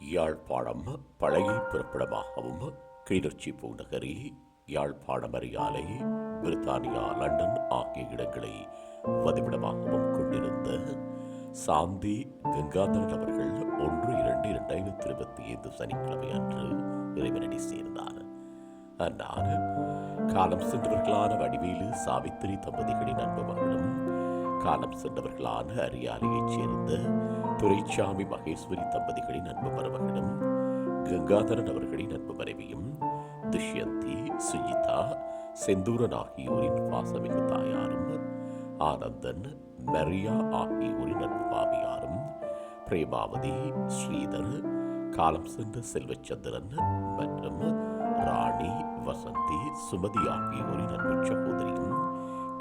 யாழ்ப்பாணம் பழைய பிறப்பிடமாகவும் கிளிநொச்சி பூநகரி யாழ்ப்பாணம் அரியாலை பிரித்தானியா லண்டன் ஆகிய இடங்களை வதிவிடமாகவும் கொண்டிருந்த சாந்தி கங்காதரன் அவர்கள் ஒன்று இரண்டு இரண்டாயிரத்தி இருபத்தி ஐந்து சனிக்கிழமை அன்று இறைவனடி சேர்ந்தார். அன்னார் காலம் சென்றவர்களான வடிவேலு சாவித்திரி தம்பதிகளின் அன்பு மகளும் காலம் சென்றவர்களான அரியாலையைச் சேர்ந்த துரைச்சாமி மகேஸ்வரி தம்பதிகளின் அன்பு மருமகனும் கங்காதரன் அவர்களின் அன்பு மனைவியும் துஷ்யந்தி சுஜிதா செந்தூரன் ஆகியோரின் பாசமிகு தாயாரும் ஆனந்தன் மரியா ஆகியோரின் அன்பு மாமியாரும் பிரேமாவதி ஸ்ரீதர் காலம் சென்ற செல்வச்சந்திரன் மற்றும் ராணி வசந்தி சுமதி ஆகியோரின் அன்பு சகோதரியும்